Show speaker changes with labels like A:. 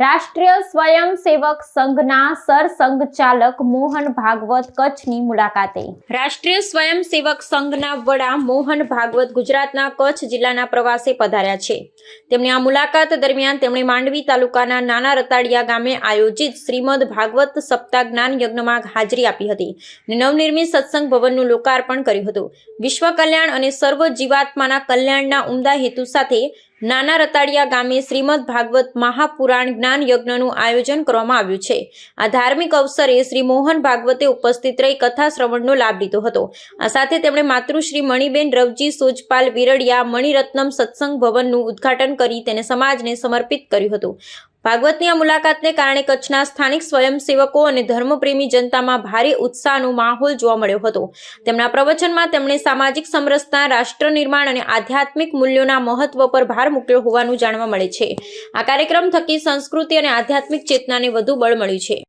A: રાષ્ટ્રીય સ્વયંસેવક સંઘના સરસંઘચાલક મોહન ભાગવત કચ્છની મુલાકાતે. રાષ્ટ્રીય સ્વયંસેવક સંઘના વડા મોહન ભાગવત ગુજરાતના કચ્છ જિલ્લાના પ્રવાસે પધાર્યા છે. તેમની આ મુલાકાત દરમિયાન તેમણે માંડવી તાલુકાના નાના રતાડિયા ગામે આયોજિત શ્રીમદ ભાગવત સપ્તાહ જ્ઞાન યજ્ઞમાં હાજરી આપી હતી નવનિર્મિત સત્સંગ ભવનનું લોકાર્પણ કર્યું હતું. વિશ્વ કલ્યાણ અને સર્વ જીવાત્માના કલ્યાણના ઉમદા હેતુ સાથે નાના રતાડિયા ગામે શ્રીમદ ભાગવત મહાપુરાણ જ્ઞાન યજ્ઞનું આયોજન કરવામાં આવ્યું છે. આ ધાર્મિક અવસરે શ્રી મોહન ભાગવતે ઉપસ્થિત રહી કથા શ્રવણનો લાભ લીધો હતો. આ સાથે તેમણે માતૃશ્રી મણિબેન રવજી, સોજપાલ વિરડિયા, મણિરત્નમ સત્સંગ ભવનનું ઉદ્ઘાટન કરી તેને સમાજને સમર્પિત કર્યું હતું. ભાગવતની આ મુલાકાતને કારણે કચ્છના સ્થાનિક સ્વયંસેવકો અને ધર્મપ્રેમી જનતામાં ભારે ઉત્સાહનો માહોલ જોવા મળ્યો હતો. તેમના પ્રવચનમાં તેમણે સામાજિક સમરસતા, રાષ્ટ્ર નિર્માણ અને આધ્યાત્મિક મૂલ્યોના મહત્વ પર ભાર મૂક્યો હોવાનું જાણવા મળે છે. આ કાર્યક્રમ થકી સંસ્કૃતિ અને આધ્યાત્મિક ચેતનાને વધુ બળ મળ્યું છે.